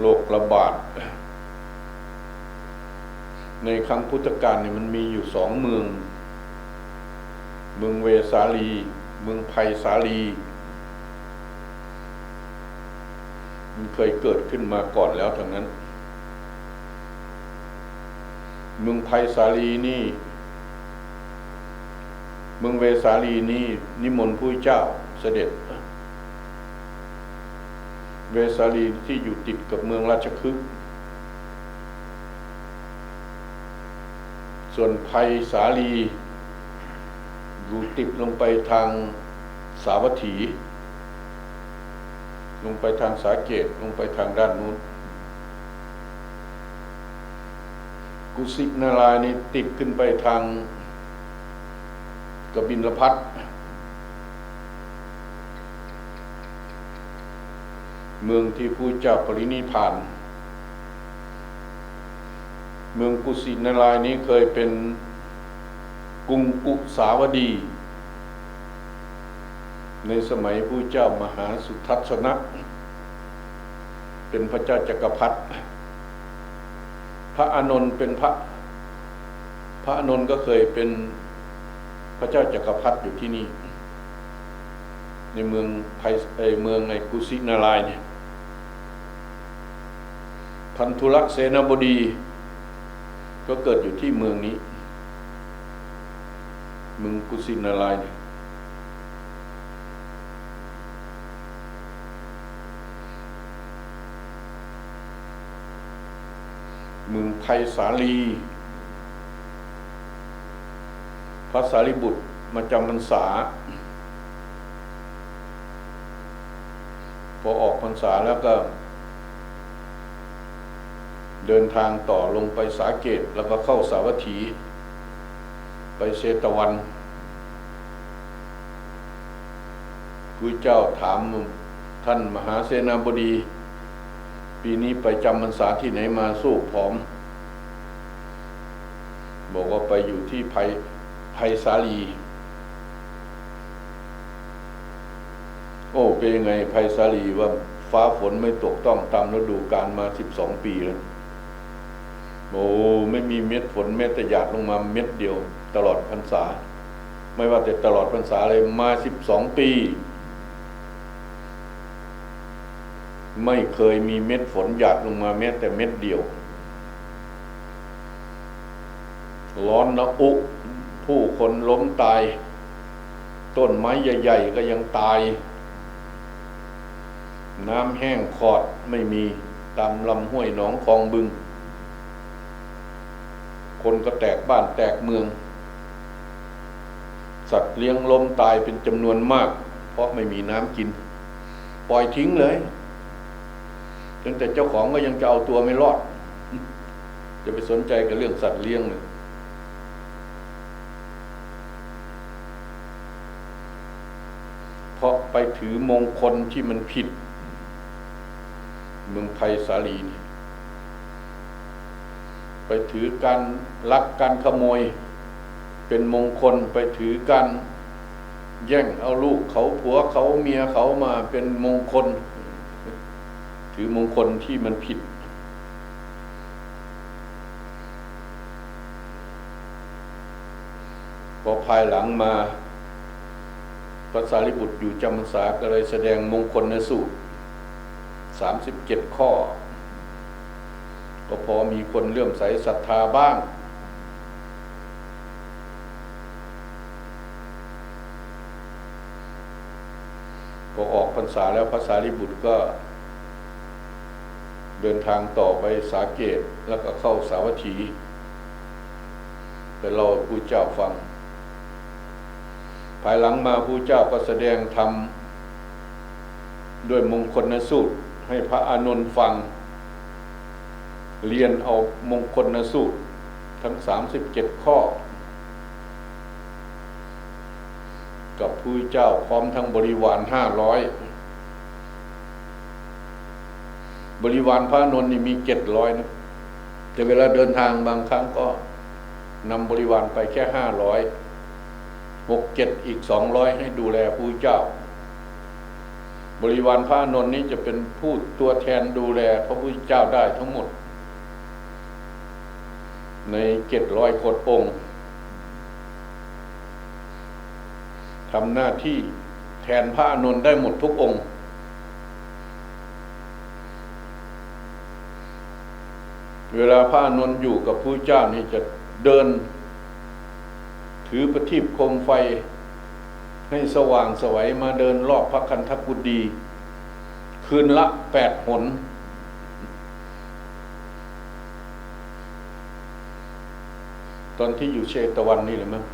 โรคระบาด ในครั้งพุทธกาลเนี่ยมันมีอยู่สองเมือง เมืองเวสาลี เมืองไผ่สาลี มันเคยเกิดขึ้นมาก่อนแล้วทั้งนั้น เมืองไผ่สาลีนี่ เมืองเวสาลีนี่นิมนต์ผู้เจ้าเสด็จ เวสาลีที่อยู่ติดกับเมืองราชคฤห์ส่วนไผ่สาลีอยู่ติดลงไปทางสาวัตถี ลงไปทางสาเกตลงไปทางด้านนู้น กุสินารายนี่ติดขึ้นไปทางกบินลพัท เมืองที่ผู้เจ้าปรินิพาน เมืองกุสินารายนี้เคยเป็นกรุงกุสาวดี ในสมัยผู้เจ้ามหาสุทัศนะ เป็นพระเจ้าจักรพรรดิพระอานนท์เป็นพระ พระอานนท์ก็เคยเป็นพระเจ้าจักรพรรดิอยู่ที่นี่ในเมืองไพเอยเมืองในกุสินารายเนี่ย พันธุลเสนาบดี ก็เกิดอยู่ที่เมืองนี้ เมืองกุสินารายเนี่ยเมืองไผ่สาลี พระสารีบุตรมาจำพรรษา พอออกพรรษาแล้วก็ เดินทางต่อลงไปสาเกตแล้วก็เข้าสาวัตถี ไปเชตวันพระเจ้าถามท่านมหาเสนาบดี ปีนี้ไปจำพรรษาที่ไหนมาสู้ผอม บอกว่าไปอยู่ที่ไผ่ไผ่สาลี โอ้เป็นยังไงไผ่สาลีว่าฟ้าฝนไม่ตกต้องตามฤดูกาลมาสิบสองปีแล้ว โอ้ไม่มีเม็ดฝนเม็ดแต่หยาดลงมาเม็ดเดียว ตลอดพรรษา ไม่ว่าแต่ตลอดพรรษาเลยมาสิบสองปี ไม่เคยมีเม็ดฝนหยาดลงมาแม้แต่เม็ดเดียว ร้อนนะอุผู้คนล้มตาย ต้นไม้ใหญ่ ๆ ก็ยังตาย น้ำแห้งขอดไม่มีตามลำห้วยหนองคลองบึง คนก็แตกบ้านแตกเมือง สัตว์เลี้ยงล้มตายเป็นจำนวนมาก เพราะไม่มีน้ำกิน ปล่อยทิ้งเลยจนแต่เจ้าของก็ยังจะเอาตัวไม่รอด จะไปสนใจกับเรื่องสัตว์เลี้ยงเลยเพราะไปถือมงคลที่มันผิด เมืองไผ่สาลีนี่ ไปถือการลักการขโมย เป็นมงคลไปถือการแย่งเอาลูกเขาผัวเขาเมียเขามาเป็นมงคล ถือมงคลที่มันผิด พอภายหลังมาพระสารีบุตรอยู่จำพรรษาก็เลยแสดงมงคลในสูตรสามสิบเจ็ดข้อ ก็พอมีคนเลื่อมใสศรัทธาบ้าง พอออกพรรษาแล้วพระสารีบุตรก็ เดินทางต่อไปสาเกตแล้วก็เข้าสาวัตถีไปเล่าผู้เจ้าฟัง ภายหลังมาผู้เจ้าก็แสดงธรรมด้วยมงคลนสูตรให้พระอานนท์ฟัง เรียนเอามงคลนสูตร ทั้งสามสิบเจ็ดข้อ กับผู้เจ้าพร้อมทั้งบริวารห้าร้อยบริวารพระนนท์นี่มีเจ็ดร้อยนะ แต่เวลาเดินทางบางครั้งก็นำบริวารไปแค่ห้าร้อยหกเจ็ดอีกสองร้อยให้ดูแลผู้เจ้าบริวารพระนนท์นี้จะเป็นผู้ตัวแทนดูแลพระพุทธเจ้าได้ทั้งหมด ในเจ็ดร้อยโคดองค์ทำหน้าที่แทนพระอานนท์ได้หมดทุกองค์ เวลาพระอานนท์อยู่กับผู้เจ้านี่จะเดิน ถือประทีปโคมไฟ ให้สว่างสวัยมาเดินรอบพระคันธกุฎีคืนละแปดหน ตอนที่อยู่เชตวันนี่เลยมั้ง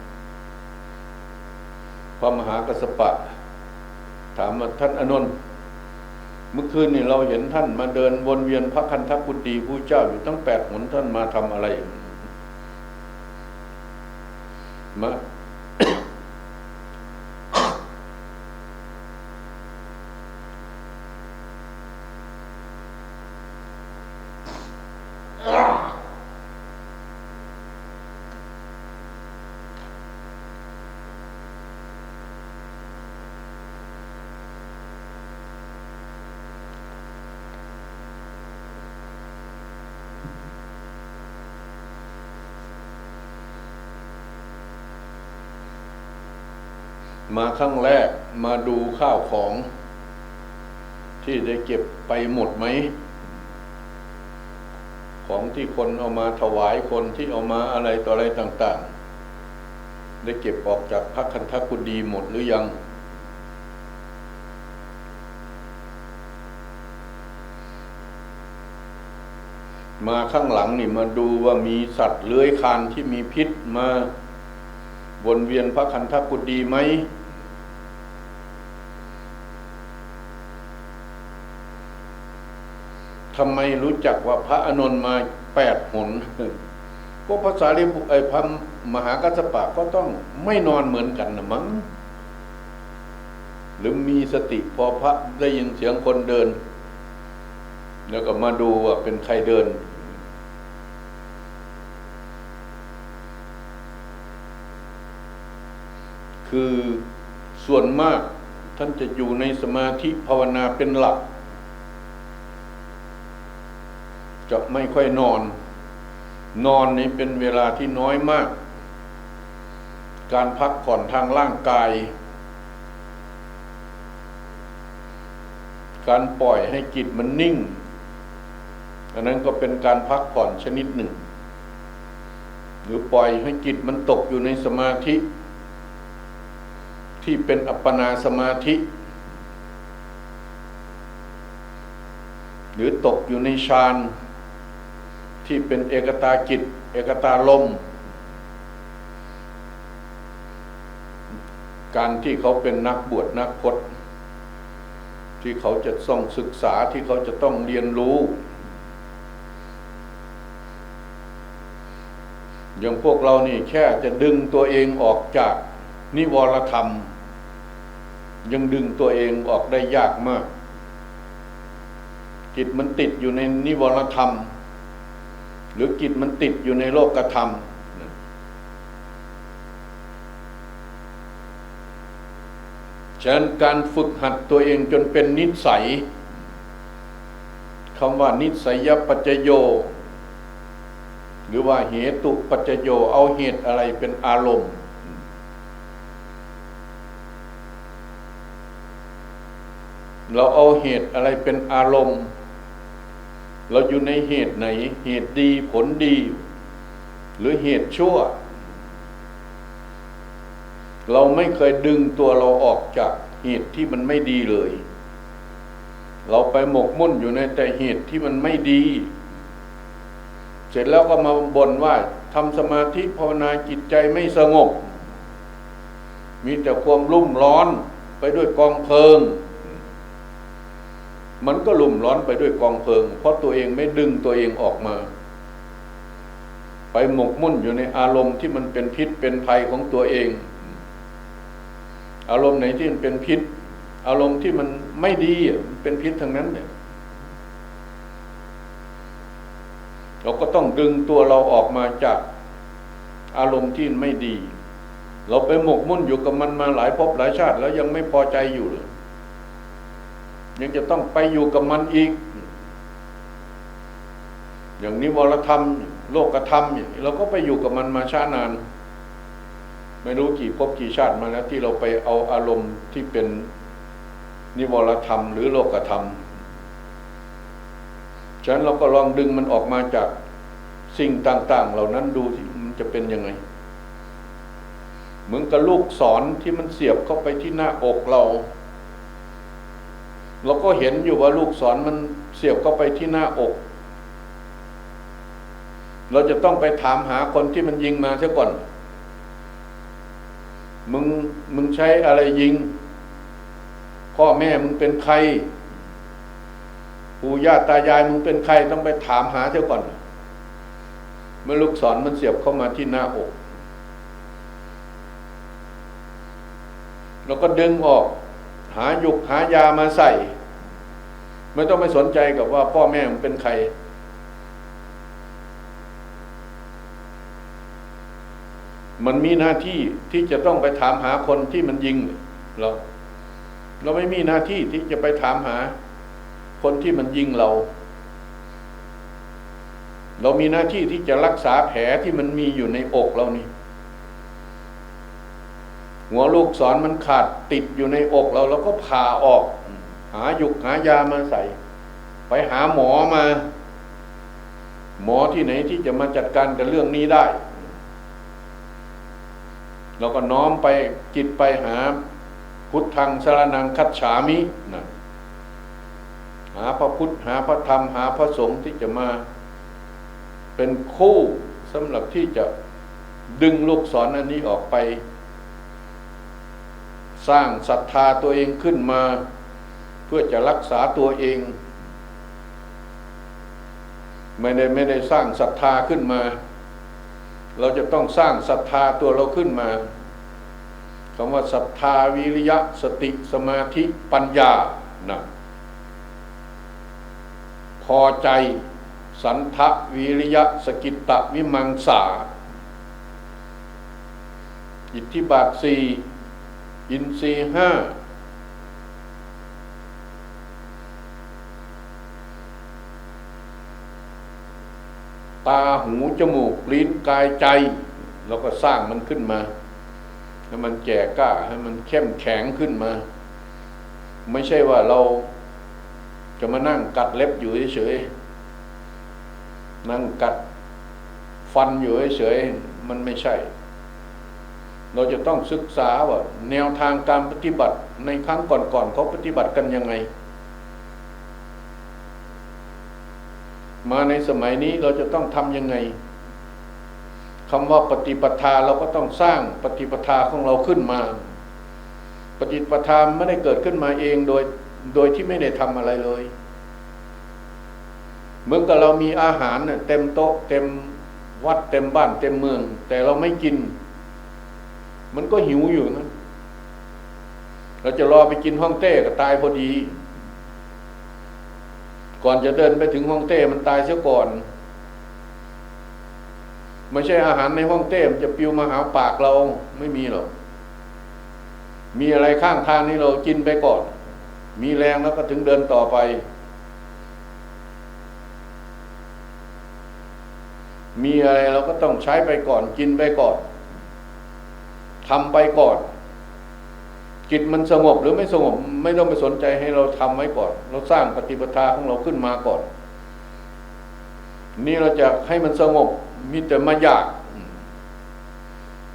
พระมหากัสสปะ ถามว่าท่านอนนท์เมื่อคืนนี่เราเห็นท่านมาเดินวนเวียนพระคันธกุฎีผู้เจ้าอยู่ตั้งแปดหนท่านมาทำอะไรมา มาครั้งแรกมาดูข้าวของ ที่ได้เก็บไปหมดไหม ของที่คนเอามาถวายคนที่เอามาอะไรต่ออะไรต่าง ๆ ได้เก็บออกจากพระคันธกุฎีหมดหรือยัง มาข้างหลังนี่มาดูว่ามีสัตว์เลื้อยคลานที่มีพิษมา วนเวียนพระคันธกุฎีไหมทำไมรู้จักว่าพระอานนท์มาแปดหนพวกภาษาลิบุไอพระมหากัสสปะก็ต้องไม่นอนเหมือนกันนะมั้ง หรือมีสติพอพระได้ยินเสียงคนเดิน แล้วก็มาดูว่าเป็นใครเดิน คือส่วนมากท่านจะอยู่ในสมาธิภาวนาเป็นหลัก จะไม่ค่อยนอน นอนนี้เป็นเวลาที่น้อยมาก การพักผ่อนทางร่างกาย การปล่อยให้จิตมันนิ่ง อันนั้นก็เป็นการพักผ่อนชนิดหนึ่ง หรือปล่อยให้จิตมันตกอยู่ในสมาธิ ที่เป็นอัปปนาสมาธิ หรือตกอยู่ในฌานที่เป็นเอกตาจิต เอกตาลม การที่เขาเป็นนักบวชนักพจน์ที่เขาจะต้องศึกษาที่เขาจะต้องเรียนรู้ อย่างพวกเรานี่แค่จะดึงตัวเองออกจากนิวรธรรม ยังดึงตัวเองออกได้ยากมาก จิตมันติดอยู่ในนิวรธรรม หรือจิตมันติดอยู่ในโลกธรรมฉะนั้นการฝึกหัดตัวเองจนเป็นนิสัยคำว่านิสัยปัจจโย หรือว่าเหตุปัจจโยเอาเหตุอะไรเป็นอารมณ์ เราเอาเหตุอะไรเป็นอารมณ์ เราอยู่ในเหตุไหน เหตุดีผลดี หรือเหตุชั่ว เราไม่เคยดึงตัวเราออกจากเหตุที่มันไม่ดีเลย เราไปหมกมุ่นอยู่ในแต่เหตุที่มันไม่ดี เสร็จแล้วก็มาบ่นว่าทำสมาธิภาวนาจิตใจไม่สงบ มีแต่ความรุ่มร้อนไปด้วยกองเพลิง มันก็ลุ่มร้อนไปด้วยกองเพลิง เพราะตัวเองไม่ดึงตัวเองออกมา ไปหมกมุ่นอยู่ในอารมณ์ที่มันเป็นพิษเป็นภัยของตัวเอง อารมณ์ไหนที่มันเป็นพิษ อารมณ์ที่มันไม่ดีเป็นพิษทั้งนั้นเนี่ยเราก็ต้องดึงตัวเราออกมาจากอารมณ์ที่ไม่ดี เราไปหมกมุ่นอยู่กับมันมาหลายภพหลายชาติ แล้วยังไม่พอใจอยู่เลย ยังจะต้องไปอยู่กับมันอีก อย่างนิวรธรรม โลกธรรมเนี่ยเราก็ไปอยู่กับมันมาช้านาน ไม่รู้กี่ภพกี่ชาติมาแล้วที่เราไปเอาอารมณ์ที่เป็นนิวรธรรม หรือโลกธรรมฉะนั้นเราก็ลองดึงมันออกมาจากสิ่งต่าง ๆ เหล่านั้นดูที่มันจะเป็นยังไง เหมือนกับลูกศรที่มันเสียบเข้าไปที่หน้าอกเรา เราก็เห็นอยู่ว่าลูกศรมันเสียบเข้าไปที่หน้าอก เราจะต้องไปถามหาคนที่มันยิงมาเสียก่อน มึงมึงใช้อะไรยิง พ่อแม่มึงเป็นใครปู่ย่าตายายมึงเป็นใครต้องไปถามหาเสียก่อน เมื่อลูกศรมันเสียบเข้ามาที่หน้าอกเราก็ดึงออก หายุกหายามาใส่ ไม่ต้องไปสนใจกับว่าพ่อแม่มันเป็นใคร มันมีหน้าที่ที่จะต้องไปถามหาคนที่มันยิงเรา เราไม่มีหน้าที่ที่จะไปถามหา คนที่มันยิงเรา เรามีหน้าที่ที่จะรักษาแผลที่มันมีอยู่ในอกเรานี่ หัวลูกศรมันขาดติดอยู่ในอกเราเราก็ผ่าออก หาหยุกหายามาใส่ ไปหาหมอมา หมอที่ไหนที่จะมาจัดการกับเรื่องนี้ได้เราก็น้อมไปจิตไปหา พุทธังสารนังคัจฉามินะหาพระพุทธหาพระธรรมหาพระสงฆ์ที่จะมา เป็นคู่สำหรับที่จะดึงลูกศรอันนี้ออกไป สร้างศรัทธาตัวเองขึ้นมา เพื่อจะรักษาตัวเอง ไม่ได้ไม่ได้สร้างศรัทธาขึ้นมา เราจะต้องสร้างศรัทธาตัวเราขึ้นมาคำว่าศรัทธาวิริยะ สติสมาธิปัญญานะพอใจสันทะวิริยะสกิตตะวิมังสาอิทธิบาทสี่อินทรีห้า ตาหูจมูกลิ้นกายใจเราก็สร้างมันขึ้นมา ให้มันแก่กล้าให้มันเข้มแข็งขึ้นมา ไม่ใช่ว่าเราจะมานั่งกัดเล็บอยู่เฉยๆนั่งกัดฟันอยู่เฉยๆมันไม่ใช่ เราจะต้องศึกษาว่าแนวทางการปฏิบัติในครั้งก่อนๆเขาปฏิบัติกันยังไง มาในสมัยนี้เราจะต้องทำยังไงคำว่าปฏิปทาเราก็ต้องสร้างปฏิปทาของเราขึ้นมา ปฏิปทาไม่ได้เกิดขึ้นมาเองโดยโดยที่ไม่ได้ทำอะไรเลย เหมือนกับเรามีอาหารเต็มโต๊ะ เต็มวัดเต็มบ้าน เต็มเมือง แต่เราไม่กิน มันก็หิวอยู่นั้นเราจะรอไปกินห้องเต้ก็ตายพอดี ก่อนจะเดินไปถึงห้องเต้มันตายเสียก่อน ไม่ใช่อาหารในห้องเต้มันจะปิวมาหาปากเราไม่มีหรอก มีอะไรข้างทางนี้เรากินไปก่อน มีแรงแล้วก็ถึงเดินต่อไป มีอะไรเราก็ต้องใช้ไปก่อนกินไปก่อนทำไปก่อน จิตมันสงบหรือไม่สงบไม่ต้องไปสนใจให้เราทำไว้ก่อน เราสร้างปฏิปทาของเราขึ้นมาก่อน นี่เราจะให้มันสงบมีแต่มาอยาก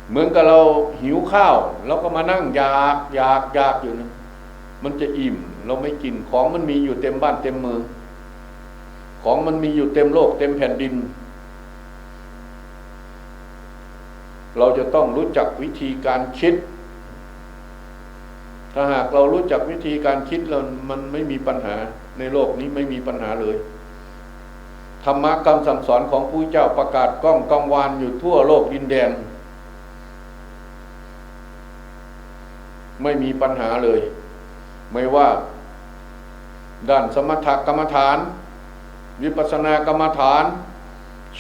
เหมือนกับเราหิวข้าวเราก็มานั่งอยากอยากอยากอยู่นะมันจะอิ่ม เราไม่กินของมันมีอยู่เต็มบ้านเต็มเมืองของมันมีอยู่เต็มโลก เต็มแผ่นดิน เราจะต้องรู้จักวิธีการคิด ถ้าหากเรารู้จักวิธีการคิดแล้วมันไม่มีปัญหาในโลกนี้ไม่มีปัญหาเลยธรรมะคำสั่งสอนของผู้เจ้าประกาศก้องกังวานอยู่ทั่วโลกดินแดน ไม่มีปัญหาเลย ไม่ว่า ด้านสมถกรรมฐาน วิปัสสนากรรมฐาน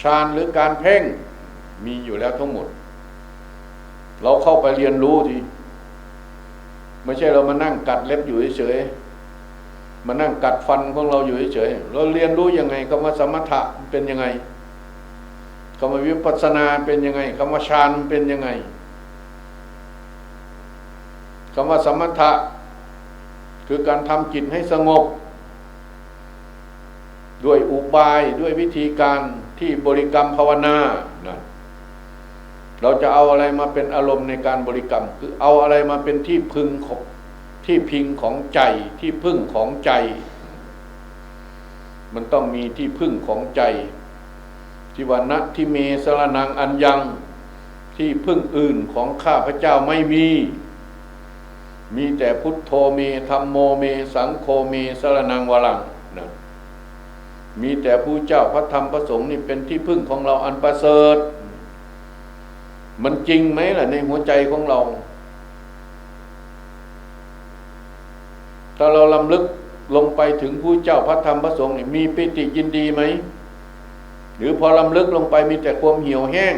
ฌานหรือการเพ่งมีอยู่แล้วทั้งหมด เราเข้าไปเรียนรู้ที ไม่ใช่เรามานั่งกัดเล็บอยู่เฉยมานั่งกัดฟันของเราอยู่เฉยเราเรียนรู้ยังไงคำว่าสมถะมันเป็นยังไงคำว่าวิปัสสนาเป็นยังไงคำว่าฌานมันเป็นยังไงคำว่าสมถะคือการทำจิตให้สงบ ด้วยอุบายด้วยวิธีการที่บริกรรมภาวนานะ เราจะเอาอะไรมาเป็นอารมณ์ในการบริกรรม คือเอาอะไรมาเป็นที่พึงของที่พิงของใจที่พึ่งของใจ มันต้องมีที่พึ่งของใจที่ว่านะที่เมสรนังอันยังที่พึ่งอื่นของข้าพเจ้าไม่มี มีแต่พุทโธเมธรรมโมเม สังโฆเมสรนังวรังนะมีแต่ผู้เจ้าพระธรรมพระสงฆ์นี่เป็นที่พึ่งของเราอันประเสริฐ มันจริงไหมล่ะในหัวใจของเรา ถ้าเราลำลึกลงไปถึงผู้เจ้าพระธรรมพระสงฆ์นี่มีปิติยินดีไหม หรือพอลำลึกลงไปมีแต่ความเหี่ยวแห้ง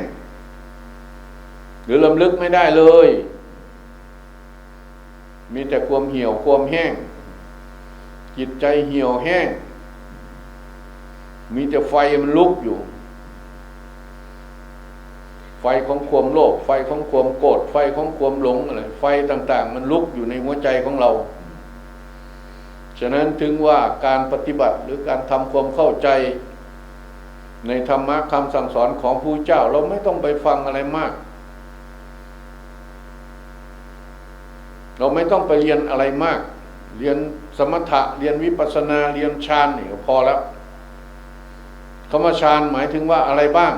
หรือลำลึกไม่ได้เลย มีแต่ความเหี่ยวความแห้ง จิตใจเหี่ยวแห้ง มีแต่ไฟมันลุกอยู่ ไฟของความโลภไฟของความโกรธไฟของความหลงอะไรไฟต่าง ๆ มันลุกอยู่ในหัวใจของเรา ฉะนั้นถึงว่าการปฏิบัติหรือการทำความเข้าใจ ในธรรมะคำสั่งสอนของผู้เจ้าเราไม่ต้องไปฟังอะไรมาก เราไม่ต้องไปเรียนอะไรมาก เรียนสมถะเรียนวิปัสสนาเรียนฌานนี่ก็พอแล้วคำว่าฌานหมายถึงว่าอะไรบ้าง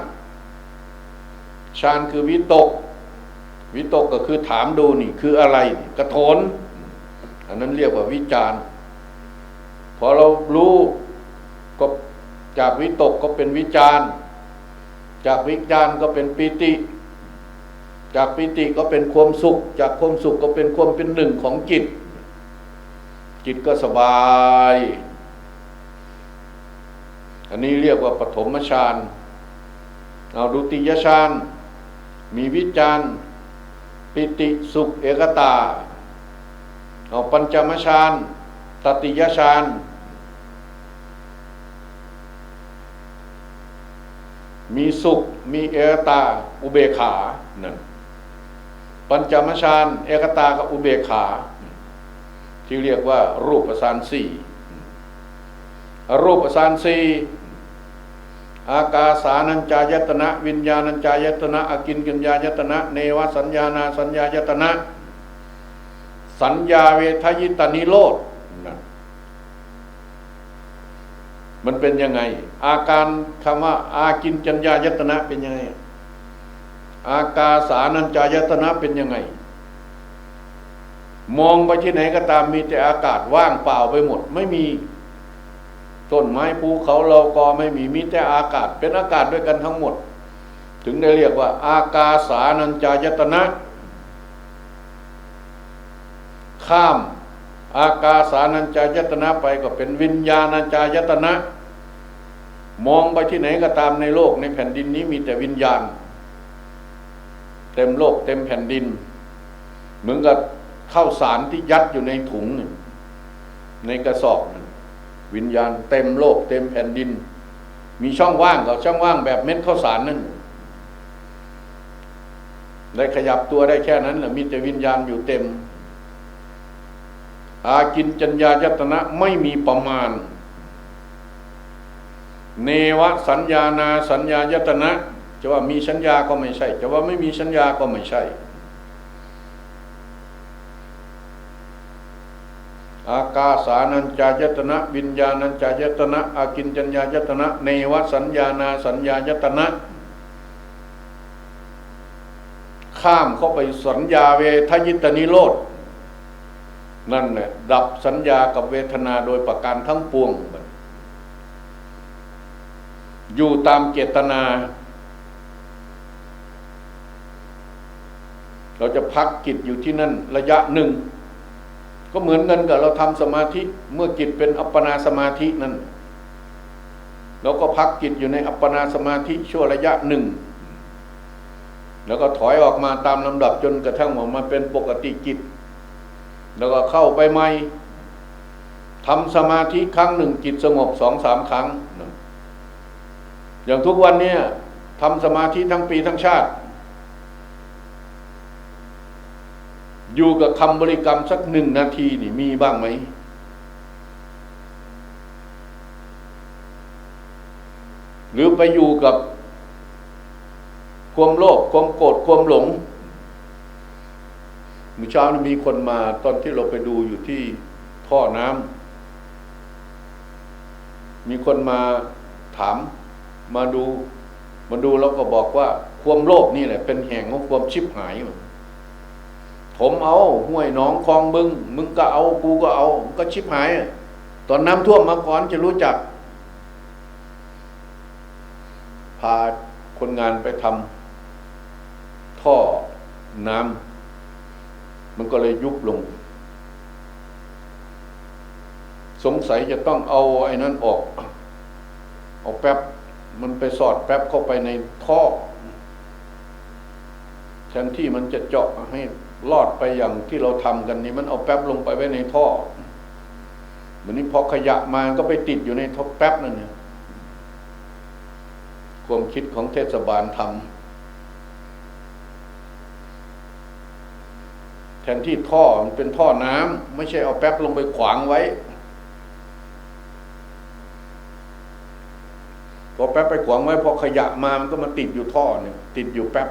ฌานคือวิตก วิตกก็คือถามดูนี่คืออะไรกระโถนอันนั้นเรียกว่าวิจารพอเรารู้ก็จากวิตกก็เป็นวิจารจากวิจารก็เป็นปิติ จากปิติก็เป็นความสุข จากความสุขก็เป็นความเป็นหนึ่งของจิต จิตก็สบาย อันนี้เรียกว่าปฐมฌานเอาดุติยฌาน มีวิจารณ์ปิติสุขเอกตาเอาปัญจมฌานตติยฌานมีสุขมีเอกตาอุเบขานั่นปัญจมฌานเอกตากับอุเบขา ที่เรียกว่ารูปฌานสี่รูปฌานสี่ อากาสานัญจายตนะ วิญญาณัญจายตนะอากินกัญญายตนะ เนวสัญญานาสัญญายตนะ สัญญาเวทยิตานิโรธมันเป็นยังไง อาการคำว่าอากินจัญญายตนะเป็นยังไง อากาสานัญจายตนะเป็นยังไง มองไปที่ไหนก็ตามมีแต่อากาศว่างเปล่าไปหมด ไม่มี ต้นไม้ภูเขาเราก็ไม่มีมีแต่อากาศเป็นอากาศด้วยกันทั้งหมด ถึงได้เรียกว่า อากาสานัญจายตนะ ข้าม อากาสานัญจายตนะไปก็เป็นวิญญาณัญจายตนะ มองไปที่ไหนก็ตามในโลกในแผ่นดินนี้มีแต่วิญญาณ เต็มโลกเต็มแผ่นดิน เหมือนกับข้าวสารที่ยัดอยู่ในถุง ในกระสอบ วิญญาณเต็มโลกเต็มแผ่นดิน มีช่องว่างกับช่องว่างแบบเม็ดข้าวสารนั่นได้ขยับตัวได้แค่นั้นแหละมีแต่วิญญาณอยู่เต็ม อากินจัญญายตนะไม่มีประมาณ เนวสัญญานาสัญญายตนะจะว่ามีสัญญาก็ไม่ใช่จะว่าไม่มีสัญญาก็ไม่ใช่ อากาสานัญจายตนะวิญญาณัญจายตนะอากินจัญญายตนะเนวสัญญานาสัญญายตนะข้ามเข้าไปสัญญาเวทยิตนิโรธนั่นแหละดับสัญญากับเวทนาโดยประการทั้งปวง อยู่ตามเจตนา เราจะพักกิจอยู่ที่นั่นระยะหนึ่ง ก็เหมือนกันกับเราทำสมาธิเมื่อจิตเป็นอัปปนาสมาธินั่นเราก็พักจิตอยู่ในอัปปนาสมาธิชั่วระยะหนึ่ง แล้วก็ถอยออกมาตามลำดับจนกระทั่งออกมาเป็นปกติจิต แล้วก็เข้าไปใหม่ทำสมาธิครั้งหนึ่งจิตสงบสองสามครั้ง อย่างทุกวันเนี้ทำสมาธิทั้งปีทั้งชาติ อยู่กับคำบริกรรมสักหนึ่งนาทีนี่มีบ้างไหม หรือไปอยู่กับความโลภความโกรธความหลงเมื่อเช้านี้มีคนมาตอนที่เราไปดูอยู่ที่ท่อน้ำมีคนมาถามมาดู มาดูแล้วก็บอกว่า ความโลภนี่แหละ เป็นแห่งของความชิบหาย ผมเอาห้วยหน้องคลองบึง มึงก็เอากูก็เอามันก็ชิบหาย ตอนน้ำท่วมมาก่อนจะรู้จัก พาคนงานไปทำท่อน้ำมันก็เลยยุบลง สงสัยจะต้องเอาไอ้นั้นออก เอาแป๊บมันไปสอดแป๊บเข้าไปในท่อแทนที่มันจะเจาะให้ ลอดไปอย่างที่เราทำกันนี่มันเอาแป๊บลงไปไว้ในท่อวันนี้พอขยะมาก็ไปติดอยู่ในท่อแป๊บนั่นเนี่ยความคิดของเทศบาลทำแทนที่ท่อมันเป็นท่อน้ำไม่ใช่เอาแป๊บลงไปขวางไว้พอแป๊บไปขวางไว้พอขยะมามันก็มาติดอยู่ท่อเนี่ยติดอยู่แป๊บ